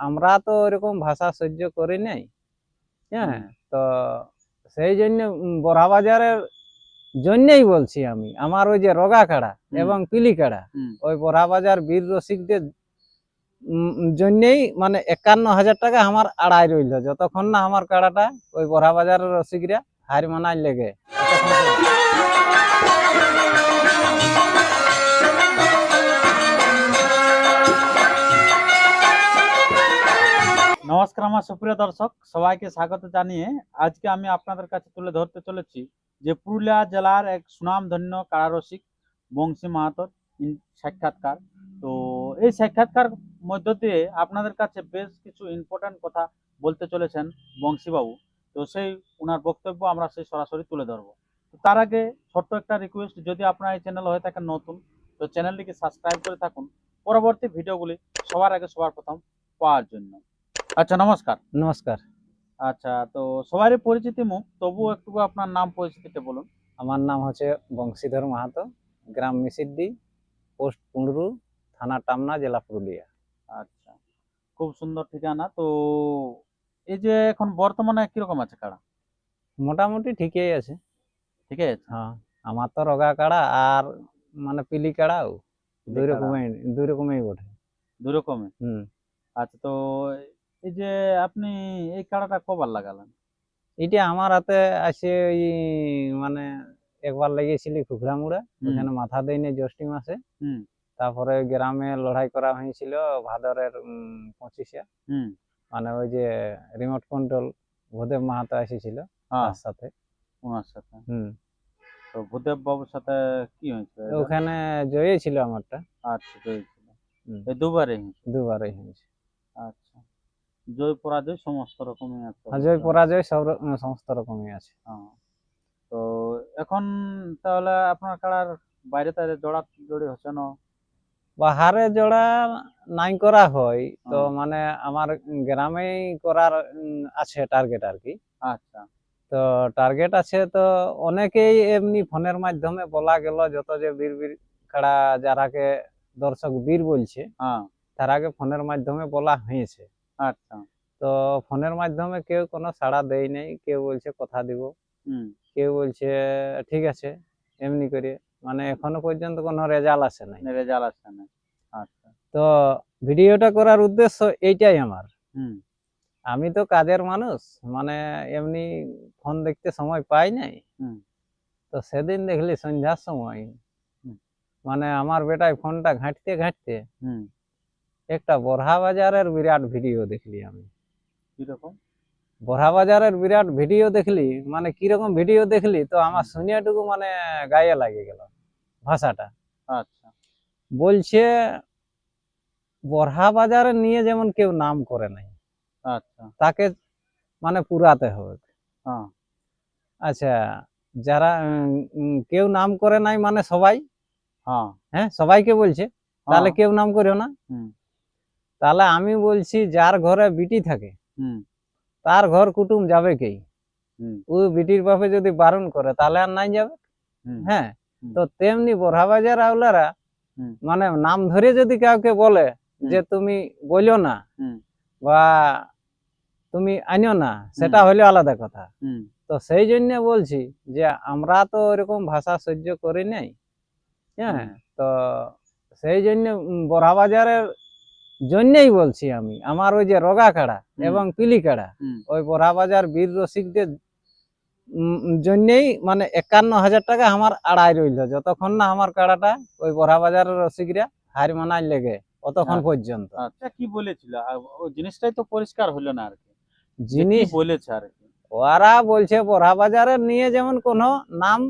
আমরা তো ওরকম ভাষা সহ্য করি নাই হ্যাঁ? তো সেই জন্য বড়াবাজারের জন্যই বলছি আমি আমার ওই যে রগা কাড়া এবং পিলি কাড়া হুম। ওই বড়াবাজার বীর রসিকদের জন্যই মানে একান্ন হাজার টাকা আমার আড়াই রইল যতক্ষণ না আমার কাড়াটা ওই বড়াবাজারের রসিকরা হার মানাই লেগে। নমস্কার আমার সুপ্রিয় দর্শক, সবাইকে স্বাগত জানিয়ে আজকে আমি আপনাদের কাছে তুলে ধরতে চলেছি যে পুরুলিয়া জেলার এক সুনামধন্য কারারসিক বংশী মাহাতোর সাক্ষাৎকার। তো এই সাক্ষাৎকার মধ্য দিয়ে আপনাদের কাছে বেশ কিছু ইম্পর্ট্যান্ট কথা বলতে চলেছেন বংশীবাবু। তো সেই ওনার বক্তব্য আমরা সেই সরাসরি তুলে ধরবো। তার আগে ছোট্ট একটা রিকোয়েস্ট যদি আপনার এই চ্যানেল হয়ে থাকেন নতুন, তো চ্যানেলটিকে সাবস্ক্রাইব করে থাকুন। পরবর্তী ভিডিওগুলি সবার আগে সবার প্রথম পাওয়ার জন্য। আচ্ছা নমস্কার। নমস্কার। আচ্ছা তো সবারই পরিচিতি মুখ তবুও একটু আপনার নাম পরিচিতিটা বলুন। আমার নাম হচ্ছে বংশীধর মাহাতো গ্রাম মিসিড্ডি পোস্ট পুঁডরু থানা টামনা জেলা পুরুলিয়া। আচ্ছা খুব সুন্দর ঠিকানা। তো এই যে এখন বর্তমানে কীরকম আছে কাড়া? মোটামুটি ঠিকই আছে। ঠিক আছে? হ্যাঁ আমার তো রগা কাড়া আর মানে পিলি কাড়াও দুই কাড়া। রকমের দুই রকমেই বটে। দুই রকমে হুম। আচ্ছা তো এই যে আপনি এই কাড়াটা কবার লাগালেন? এটা আমার হাতে আছে ওই মানে একবার লেগেছিলি খুখরা মুড়া হুম। ওখানে মাথা দেয়নি জ্যৈষ্ঠী মাসে। তারপরে গ্রামে লড়াই করা হয়েছিল ভাদরের পঁচিশে। মানে ওই যে রিমোট কন্ট্রোল ভূদেব মাহাতো এসেছিল তার সাথে। ওনার সাথে হুম। তো ভূদেব বাবুর সাথে কি হয়েছিল? ওখানে জয়ী ছিল আমারটা। আচ্ছা জয় ছিল। দুবারই হয়েছে। দুবারই হয়েছে। আচ্ছা জয় পরাজয় সমস্ত রকমই আছে। আর জয় পরাজয় সব সমস্ত রকমই আছে। হ্যাঁ। তো এখন তাহলে আপনার কাড়ার বাইরে তাইরে জোড়া জড়ি হচ্ছে না? বাহারে জোড়া নাই করা হয় তো হ্যাঁ। মানে আমার গ্রামেই করার আছে টার্গেট আর কি আচ্ছা। তো টার্গেট আছে তো অনেকেই এমনি ফোনের মাধ্যমে বলা গেল যত যে বীর বীর খেলা যারাকে দর্শক বীর বলছে হ্যাঁ। তারাকে ফোনের মাধ্যমে বলা হয়েছে। আচ্ছা। তো ফোনের মাধ্যমে কেউ কোনো সাড়া দেয় নাই কেউ বলছে কথা দিব। কেউ বলছে ঠিক আছে। এমনি করে। মানে এখনও পর্যন্ত কোনো রেজাল্ট আসে নাই। রেজাল্ট আসে না আচ্ছা। তো ভিডিওটা করার উদ্দেশ্য এইটাই আমার। হুম। আমি তো কাজের মানুষ মানে এমনি ফোন দেখতে সময় পাই নাই। হুম। তো সেদিন দেখলি সন্ধ্যার সময়। মানে আমার বেটায় ফোনটা ঘাঁটতে ঘাঁটতে হুম। একটা বরহা বাজারের বিরাট ভিডিও দেখলি আমি। কীরকম? বরহা বাজারের বিরাট ভিডিও দেখলি? মানে কীরকম ভিডিও দেখলি? তো আমার শুনিয়াটুকু মানে গায়ে লাগে গেল ভাষাটা। আচ্ছা। বলছে বরহা বাজারে নিয়ে যেমন কেউ নাম করে নাই আচ্ছা। তাকে মানে পুরাতে হবে। হ্যাঁ। আচ্ছা যারা কেউ নাম করে নাই মানে সবাই? হ্যাঁ। হ্যাঁ সবাইকে বলছে তাহলে হ্যাঁ, কেউ নাম করিও না। তাহলে আমি বলছি যার ঘরে বিটি থাকে হুম। তার ঘর কুটুম যাবে হুম। ওই বিটির বাপে যদি বারণ করে তাহলে আর নাই যাবে? হ্যাঁ তো তেমনি বড়াবাজার আওলারা। মানে নাম ধরে যদি কাউকে বলে যে তুমি বলো না বা তুমি আনিও না সেটা হলে আলাদা কথা। হুম। তো সেই জন্য বলছি যে আমরা তো ওরকম ভাষা সহ্য করি নাই। হ্যাঁ তো সেই জন্য বড়াবাজারের জন্যই বলছি আমি আমার ওই যে রগা কাড়া এবং পিলি কাড়া ওই বড়াবাজার বীর রসিকদের জন্যই মানে একান্ন হাজার টাকা আমার আড়াই রইল যতক্ষণ না আমার কাড়াটা ওই বড়াবাজারের রসিকরা হার মানাই লেগে অতক্ষণ আচ্ছা। পর্যন্ত। আচ্ছা কি বলেছিল? ওই জিনিসটাই তো পরিষ্কার হলো না আর কি। জিনিস বলেছে আর ওরা বলছে বড়াবাজারের নিয়ে যেমন কোনো নাম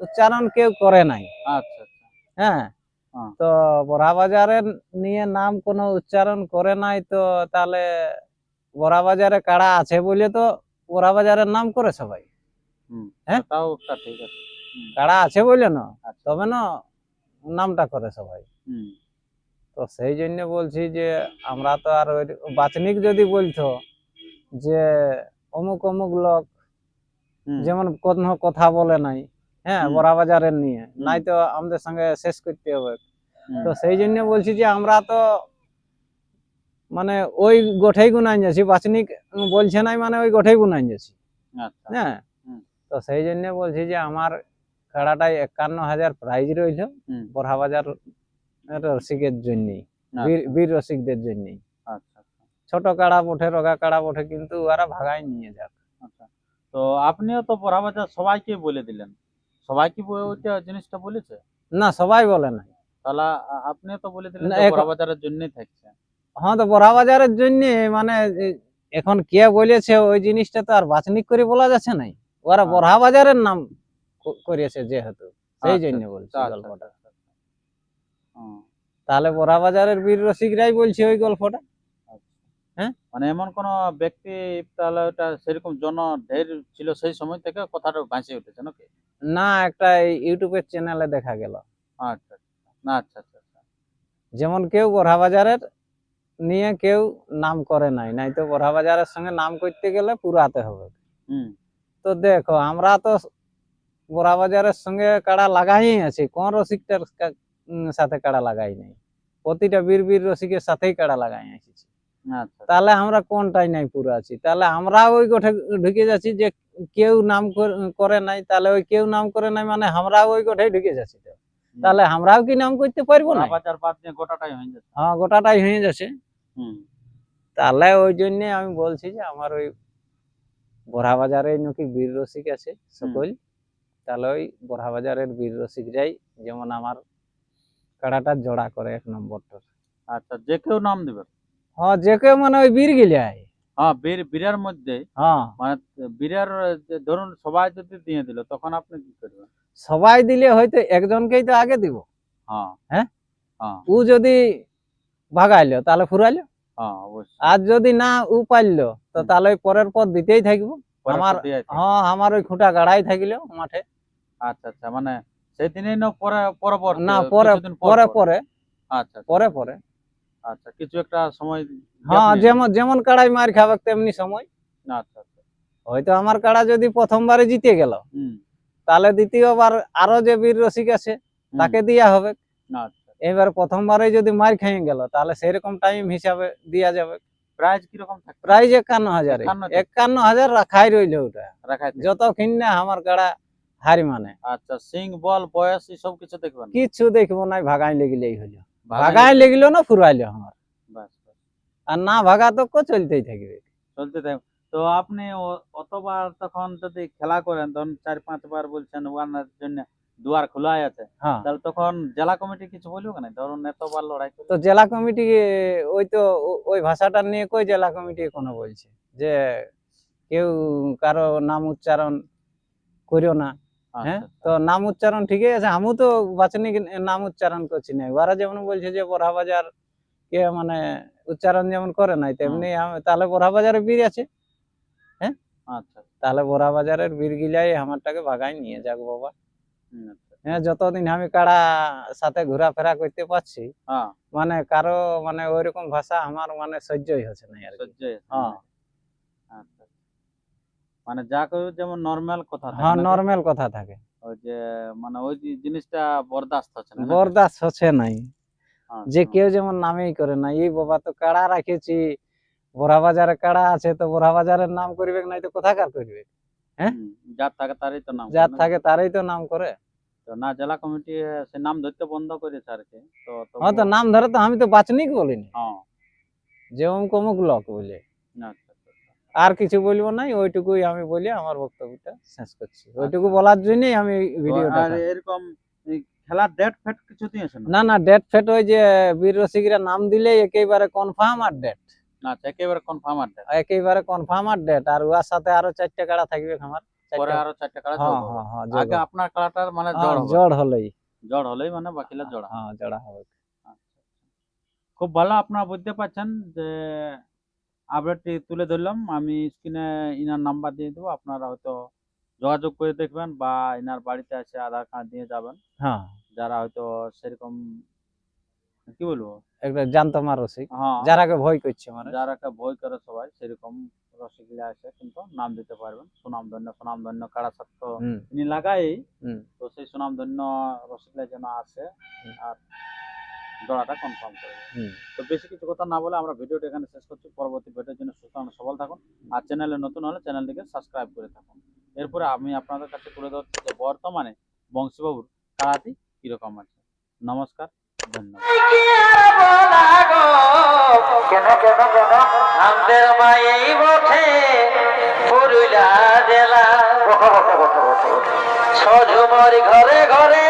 উচ্চারণ কেউ করে নাই। আচ্ছা আচ্ছা। হ্যাঁ। তো বড়াবাজারের নিয়ে নাম কোনো উচ্চারণ করে নাই তো তাহলে বড়াবাজারে কাড়া আছে বলে তো বড়াবাজারের নাম করে সবাই হ্যাঁ? তাও ঠিক আছে। হুম, কাড়া আছে বলে না? আচ্ছা। তবে না নামটা করে সবাই তো সেই জন্য বলছি যে আমরা তো আর ওই বাচনিক যদি বলতো যে অমুক অমুক লোক যেমন কোনো কথা বলে নাই হ্যাঁ হুম। বড়াবাজারের নিয়ে। নাই তো আমাদের সঙ্গে শেষ করতে হবে। তো সেই জন্য বলছি যে আমরা তো মানে ওই গোঠেই গুনাই যাচ্ছি। বাছনিক বলছে নাই মানে ওই গোঠেই গুনাই যাচ্ছি। আচ্ছা। হ্যাঁ। তো সেই জন্য বলছি যে আমার কাড়াটাই একান্ন হাজার প্রাইজ রইল। বড়া বাজার রসিকের জন্যই। আচ্ছা, বীর রসিকদের জন্যই। আচ্ছা ছোট কাড়া বটে রোগা কাড়া বটে কিন্তু ওরা ভাগাই নিয়ে যাক। আচ্ছা। তো আপনিও তো বড়াবাজার সবাইকে বলে দিলেন। সবাই কি ওইটা জিনিসটা বলেছে? না সবাই বলে না। তাহলে আ- আপনিও তো বলে দিলেন বড়াবাজারের জন্যই থাকছে। হ্যাঁ তো বড়া বাজারের জন্য মানে এখন কে বলেছে ওই জিনিসটা তো আর বাছনিক করে বলা যাচ্ছে নাই। ওরা হ্যাঁ। বড়া বাজারের নাম ক- করিয়েছে যেহেতু সেই আচ্ছা, জন্য বলছি আচ্ছা, গল্পটা। আচ্ছা, তাহলে বড়া বাজারের বীর রসিকরাই বলছে ওই গল্পটা? মানে এমন কোন ব্যক্তি তাহলে ওটা সেরকম জন ঢের ছিল সেই সময় থেকে কথাটা ভাসে উঠেছে নাকি? না একটা ইউটিউবের চ্যানেলে দেখা গেল। আচ্ছা আচ্ছা। না আচ্ছা আচ্ছা আচ্ছা। যেমন কেউ বড়া বাজারের নিয়ে কেউ নাম করে নাই নাই তো বড়া বাজারের সঙ্গে নাম করতে গেলে পুরাতে হবে। হুম। তো দেখো আমরা তো বড়া বাজারের সঙ্গে কাড়া লাগাই আছি কোন রসিকটার সাথে কাড়া লাগাই নাই? প্রতিটা বীর বীর রসিকের সাথেই কাড়া লাগাই আছি আচ্ছা। তাহলে আমরা কোনটাই নাই পুরো আছি? তাহলে আমরা ওই গোঠে ঢুকে যাচ্ছি যে কেউ নাম করে নাই তাহলে ওই কেউ নাম করে নাই মানে আমরা ওই গোঠে ঢুকে যাচ্ছি তো। তাহলে আমরাও কি নাম করতে পারব না? গোটাটাই হয়ে যাচ্ছে। হ্যাঁ গোটাটাই হয়ে যাচ্ছে। হুম। তাহলে ওই জন্য আমি বলছি যে আমার ওই বড়া বাজারে নাকি বীর রসিক আছে সকল। তাহলে ওই বড়া বাজারের বীর রসিক যাই যেমন আমার কাড়াটা জোড়া করে এক নম্বরটার। আচ্ছা যে কেউ নাম দিবে। হ্যাঁ যে কেউ মানে ওই বীর গিলাই হ্যাঁ বীর বীরের মধ্যে হ্যাঁ। মানে বীরের ধরুন সবাই যদি দিয়ে দিল তখন আপনি কি করবেন? সবাই দিলে হয়তো একজনকেই তো আগে দিব। হ্যাঁ। হ্যাঁ? হ্যাঁ। ও যদি ভাগাইলো তাহলে ফুরাইলো। হ্যাঁ আর যদি না ও পাইলো তো তাহলে পরের পর দিতেই থাকব। পরে আমার-। হ্যাঁ আমার ওই খুঁটা গাড়াই থাকিলো মাঠে। আচ্ছা আচ্ছা মানে সেদিনই না পরে পরবর্তী না পরে পরে? পরে। আচ্ছা আচ্ছা, পরে পরে। আচ্ছা কিছু একটা সময় হ্যাঁ যেমন যেমন কাড়াই মার খাবে তেমনি সময়। আচ্ছা আচ্ছা। হয়তো আমার কাড়া যদি প্রথমবারে জিতে গেল তাহলে দ্বিতীয়বার আরও যে বীর রসিক আছে তাকে দিয়া হবে। আচ্ছা এবার প্রথমবারে যদি মার গেল তাহলে সেরকম টাইম হিসাবে দিয়া যাবে। প্রাইস কীরকম থাকে প্রাইজ একান্ন হাজার। একান্ন? হাজার রাখাই রইল ওটা। রাখাই থাকে? যত কিনে আমার কাড়া হারি মানে। আচ্ছা সিং বল বয়স সব কিছু দেখবেন? কিচ্ছু দেখব না ভাগাই লেগিলেই হইল ভাগাই লেগিল না ফুরাইলো আমার। আর না ভাগা তো কো চলতেই থাকবে। চলতে থাক তো আপনি অতবার তখন যদি খেলা করেন তখন চার পাঁচবার বলছেন ওয়ানের জন্য দুয়ার খোলাই আছে হ্যাঁ। তাহলে তখন জেলা কমিটি কিছু বলব না? ধরুন এতবার লড়াই তো জেলা কমিটি ওই তো ওই ভাষাটা নিয়ে কই জেলা কমিটি কোনো বলছে? যে কেউ কারও নাম উচ্চারণ করিও না। হ্যাঁ? আচ্ছা, তো নাম উচ্চারণ ঠিকই আছে আমি তো বাচনি নাম উচ্চারণ করছি না। ওরা যেমন বলছে যে বড়া বাজার কে মানে উচ্চারণ যেমন করে নাই তেমনি তাহলে বড়া বাজারে বীর আছে। হ্যাঁ? আচ্ছা তাহলে বড়া বাজারের বীর গিলাই আমারটাকে ভাগাই নিয়ে যাক বাবা। আচ্ছা। হ্যাঁ যতদিন আমি কারা সাথে ঘোরাফেরা করতে পারছি হ্যাঁ। মানে কারও মানে ওইরকম ভাষা আমার মানে সহ্যই হচ্ছে না আর। সহ্যই হ্যাঁ। আচ্ছা মানে যা কেউ যেমন নর্মাল কথা হ্যাঁ? নর্মাল কথা থাকে। ওই যে মানে ওই যে জিনিসটা বরদাস্ত হচ্ছে না বরদাস্ত হচ্ছে নাই। আচ্ছা, যে কেউ যেমন নামেই করে না এই বাবা তো কাড়া রাখেছি। বড়া বাজারে কাড়া আছে তো বড়া বাজারের নাম করবে নাই তো কোথাকার করবে হ্যাঁ? যার থাকে তারই তো নাম যার? থাকে তারই তো নাম করে। তো না জেলা কমিটি সে নাম ধরতে বন্ধ করেছে আর কি তো হ্যাঁ তো নাম ধরে তো আমি তো বাচনিক বলিনি। হ্যাঁ। যে অমুক অমুক লোক বলে। আচ্ছা। আর কিছু বলব নাই ওইটুকুই আমি বলি আমার বক্তব্যটা শেষ করছি। ওইটুকু বলার জন্যই আমি ভিডিওটা আর এরকম খেলার ডেট ফেট কিছু দিয়েছে না? না না ডেট ফেট ওই যে বীর রসিকরা নাম দিলে একেবারে কনফার্ম আর ডেট আচ্ছা একেবারে কনফার্ম আর date। একেবারে কনফার্ম আর ডেট আর ওর সাথে আরও চারটে কাড়া থাকবে আমার পরে আরও চারটে কাড়া হ্যাঁ যোগ হবে। হ্যাঁ হ্যাঁ আগে আপনার কাড়াটার মানে জড় হলেই। জড় হলেই মানে বাকিলা জড়া হ্যাঁ জোড়া হবে। খুব ভালো আপনারা বুঝতে পারছেন যে আপডেটটি তুলে ধরলাম। আমি স্ক্রিনে ইনার নাম্বার দিয়ে দেবো। আপনারা হয়তো যোগাযোগ করে দেখবেন বা ইনার বাড়িতে এসে আধার কার্ড দিয়ে যাবেন। হ্যাঁ। যারা হয়তো সেরকম কি বলব? একটা জানতমা রসিক। হ্যাঁ। যারাকে ভয় করছে মানে যারা একটা ভয় করে সবাই সেরকম রসিকলা এসে কিন্তু নাম দিতে পারবেন। সুনাম ধন্য সুনাম ধন্য কারা সত্য তিনি লাগাই। হুম। তো সেই সুনাম ধন্য রসিকলা যেন আসে। আর জোড়াটা কনফার্ম করে তো বেশি কিছু কথা না বলে আমরা ভিডিওটা এখানে শেষ করছি। পরবর্তী ভিডিওর জন্য সুস্থ সবল থাকুন। আর চ্যানেলে নতুন হলে চ্যানেলটিকে সাবস্ক্রাইব করে থাকুন। এরপরে আমি আপনাদের কাছে তুলে ধরছি যে বর্তমানে বংশীবাবুর কাড়াটি কীরকম আছে। নমস্কার ধন্যবাদ। ঘরে কেন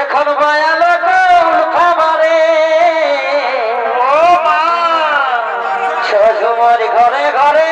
এখন বায়ালো কোন খাবারে শ্বশুর ঘরে ঘরে।